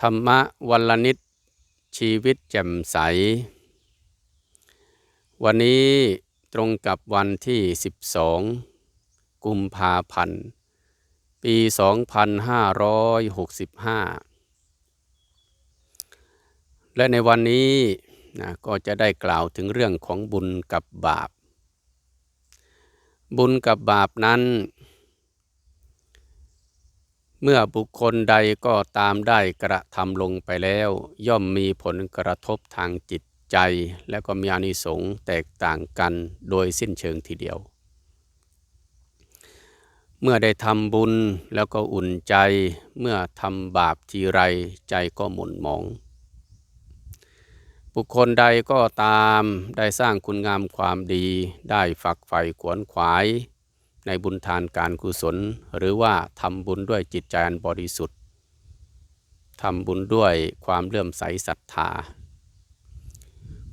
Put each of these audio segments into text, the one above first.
ธรรมะวันละนิดชีวิตแจ่มใส วันนี้ตรงกับวันที่ 12 กุมภาพันธ์ ปี 2565 และในวันนี้นะก็จะได้กล่าวถึงเรื่องของบุญกับบาป บุญกับบาปนั้น เมื่อบุคคลใดก็ตามได้กระทำลงไปแล้ว ย่อมมีผลกระทบทางจิตใจ และก็มีอานิสงส์แตกต่างกันโดยสิ้นเชิงทีเดียว เมื่อได้ทำบุญแล้วก็อุ่นใจ เมื่อทำบาปทีไรใจก็หม่นหมอง บุคคลใดก็ตามได้สร้างคุณงามความดี ได้ฝักใฝ่ขวนขวาย ในบุญทานการกุศล หรือว่าทำบุญด้วยจิตใจอันบริสุทธิ์ทำบุญด้วยความเลื่อมใสศรัทธา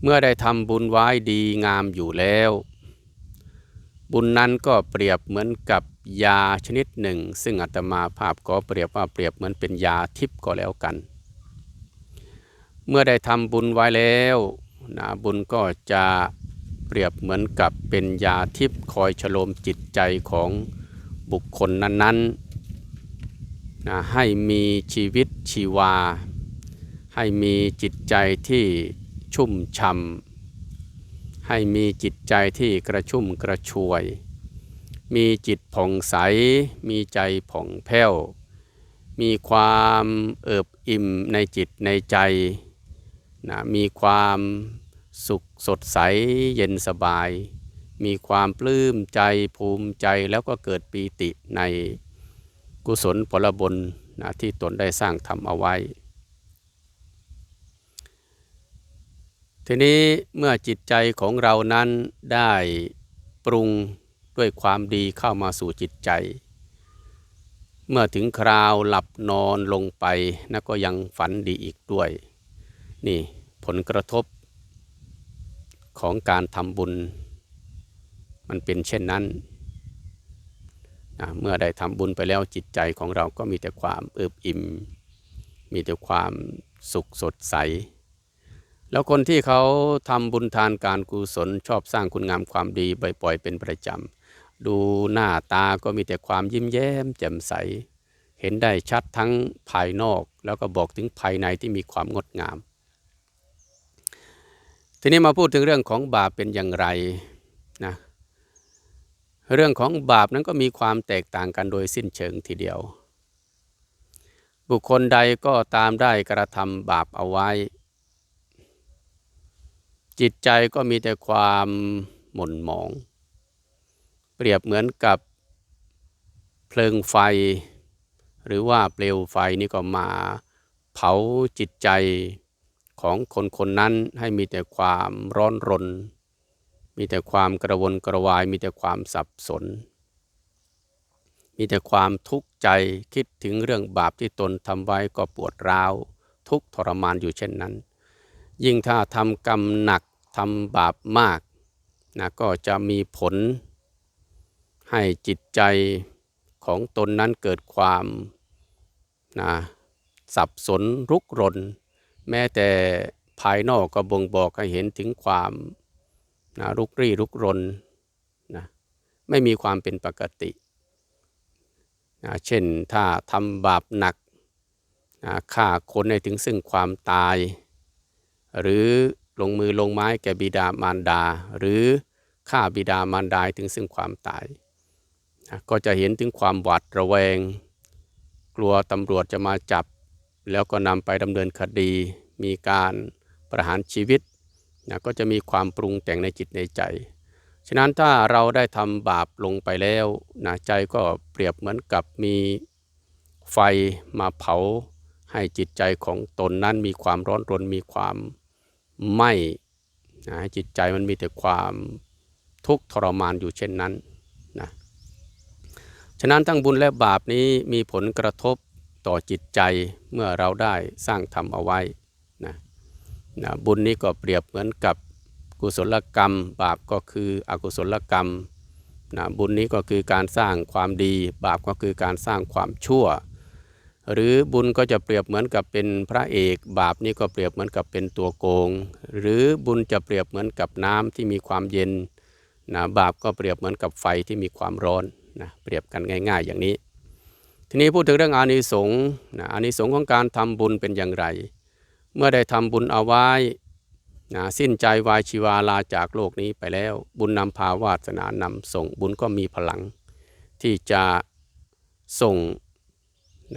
เมื่อได้ทำบุญไว้ดีงามอยู่แล้ว บุญนั้นก็เปรียบเหมือนกับยาชนิดหนึ่ง ซึ่งอาตมาภาพก็เปรียบว่าเปรียบเหมือนเป็นยาทิพย์ก็แล้วกัน เมื่อได้ทำบุญไว้แล้วนะบุญก็จะ เปรียบเหมือนกับเป็นยาทิพย์คอยฉโลมจิตใจของบุคคลนั้นๆนะให้มีชีวิตชีวา ให้มีจิตใจที่ชุ่มช่ำให้มีจิตใจที่กระชุ่มกระชวย มีจิตผ่องใส มีใจผ่องแผ้ว มีความเอิบอิ่มในจิตในใจนะมีความ สุขสดใสเย็นสบาย มีความปลื้มใจภูมิใจแล้วก็เกิดปีติในกุศลผลบุญนะที่ตนได้สร้างทำเอาไว้ ทีนี้เมื่อจิตใจของเรานั้นได้ปรุงด้วยความดีเข้ามาสู่จิตใจ เมื่อถึงคราวหลับนอนลงไปนะก็ยังฝันดีอีกด้วย นี่ผลกระทบ ของการทำบุญ มันเป็นเช่นนั้นนะเมื่อได้ทำบุญไปแล้วจิตใจของเราก็มีแต่ความเอิบอิ่ม มีแต่ความสุขสดใส แล้วคนที่เขาทำบุญทานการกุศลชอบสร้างคุณงามความดีบ่อยๆเป็นประจำ ดูหน้าตาก็มีแต่ความยิ้มแย้มแจ่มใส เห็นได้ชัดทั้งภายนอก แล้วก็บอกถึงภายในที่มีความงดงาม ทีนี้มาพูดถึงเรื่องของบาปเป็นอย่างไรนะเรื่องของบาปนั้นก็มีความแตกต่างกันโดยสิ้นเชิงทีเดียว บุคคลใดก็ตามได้กระทำบาปเอาไว้ จิตใจก็มีแต่ความหม่นหมอง เปรียบเหมือนกับเพลิงไฟ หรือว่าเปลวไฟนี่ก็มาเผาจิตใจ ของคนคนนั้นให้มีแต่ความร้อนรน มีแต่ความกระวนกระวาย มีแต่ความสับสน มีแต่ความทุกข์ใจคิดถึงเรื่องบาปที่ตนทำไว้ก็ปวดร้าว ทุกทรมานอยู่เช่นนั้น ยิ่งถ้าทำกรรมหนักทำบาปมากนะก็จะมีผล ให้จิตใจของตนนั้นเกิดความนะสับสนรุกรน แม้แต่ภายนอกก็บ่งบอกให้เห็นถึงความนะรุกรี่รุกรนนะไม่มีความเป็นปกตินะเช่นถ้าทำบาปหนักนะฆ่าคนให้ถึงซึ่งความตาย หรือลงมือลงไม้แก่บิดามารดา หรือฆ่าบิดามารดาถึงซึ่งความตายนะก็จะเห็นถึงความหวาดระแวง กลัวตำรวจจะมาจับ แล้วก็นำไปดำเนินคดี มีการประหารชีวิตนะก็จะมีความปรุงแต่งในจิตในใจ ฉะนั้นถ้าเราได้ทำบาปลงไปแล้วนะใจก็เปรียบเหมือนกับมีไฟมาเผา ให้จิตใจของตนนั้นมีความร้อนรนมีความไหม้นะจิตใจมันมีแต่ความทุกข์ทรมานอยู่เช่นนั้นนะฉะนั้นทั้งบุญและบาปนี้มีผลกระทบ ต่อจิตใจเมื่อเราได้สร้างทำเอาไว้นะนะบุญนี้ก็เปรียบเหมือนกับกุศลกรรม บาปก็คืออกุศลกรรมนะบุญนี้ก็คือการสร้างความดี บาปก็คือการสร้างความชั่ว หรือบุญก็จะเปรียบเหมือนกับเป็นพระเอก บาปนี่ก็เปรียบเหมือนกับเป็นตัวโกง หรือบุญจะเปรียบเหมือนกับน้ำที่มีความเย็นนะบาปก็เปรียบเหมือนกับไฟที่มีความร้อนนะเปรียบกันง่าย ๆ อย่างนี้ ทีนี้พูดถึงเรื่องอานิสงส์นะอานิสงส์ของการทำบุญเป็นอย่างไร เมื่อได้ทำบุญเอาไว้นะสิ้นใจวายชีวาลาจากโลกนี้ไปแล้ว บุญนำพาวาสนานำส่งบุญก็มีพลัง ที่จะส่ง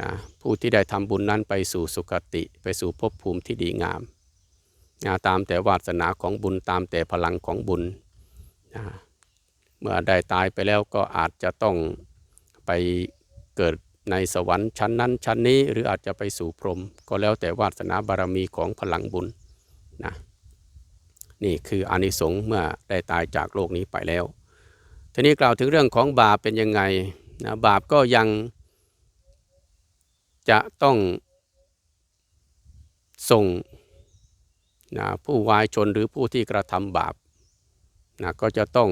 นะผู้ที่ได้ทำบุญนั้นไปสู่สุคติ ไปสู่ภพภูมิที่ดีงามนะตามแต่วาสนาของบุญตามแต่พลังของบุญนะเมื่อได้ตายไปแล้วก็อาจจะต้องไปเกิด ในสวรรค์ชั้นนั้นชั้นนี้หรืออาจจะไปสู่พรหมก็แล้วแต่วาสนาบารมีของพลังบุญนะนี่คืออานิสงส์เมื่อได้ตายจากโลกนี้ไปแล้ว ทีนี้กล่าวถึงเรื่องของบาปเป็นยังไงนะบาปก็ยังจะต้องส่งนะผู้วายชนหรือผู้ที่กระทำบาปนะก็จะต้อง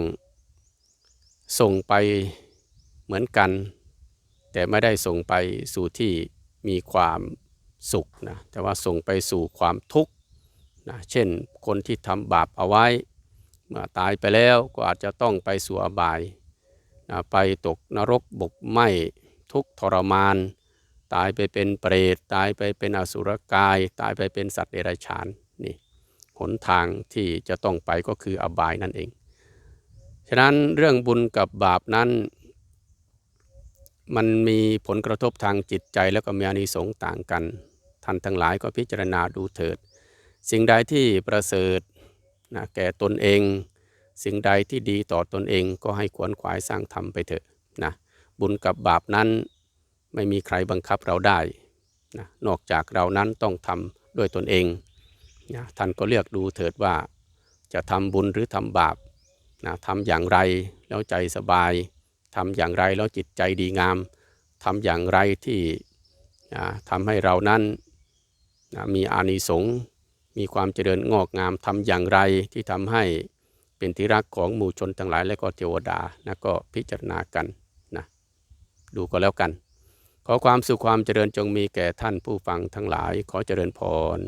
ส่งไปเหมือนกัน แต่ไม่ได้ส่งไปสู่ที่มีความสุขนะแต่ว่าส่งไปสู่ความทุกข์นะเช่นคนที่ทำบาปเอาไว้ เมื่อตายไปแล้วก็อาจจะต้องไปสู่อบายนะไปตกนรกบกไหมทุกทรมาน ตายไปเป็นเปรต ตายไปเป็นอสุรกาย ตายไปเป็นสัตว์เดรัจฉานนี่หนทางที่จะต้องไปก็คืออบายนั่นเอง ฉะนั้นเรื่องบุญกับบาปนั้น มันมีผลกระทบทางจิตใจแล้วก็มีอานิสงส์ต่างกัน ท่านทั้งหลายก็พิจารณาดูเถิด สิ่งใดที่ประเสริฐนะแก่ตนเอง สิ่งใดที่ดีต่อตนเองก็ให้ขวนขวายสร้างทำไปเถอะนะบุญกับบาปนั้นไม่มีใครบังคับเราได้นะนอกจากเรานั้นต้องทำด้วยตนเองนะท่านก็เลือกดูเถิดว่า จะทำบุญหรือทำบาปนะทำอย่างไรแล้วใจสบาย ทำอย่างไรแล้วจิตใจดีงามทำอย่างไรที่ทำให้เรานั้นมีอานิสงส์มีความเจริญงอกงามทำอย่างไรที่ทำให้เป็นที่รักของหมู่ชนทั้งหลาย และก็เทวดานะก็พิจารณากันนะดูก็แล้วกัน ขอความสุขความเจริญจงมีแก่ท่านผู้ฟังทั้งหลาย ขอเจริญพร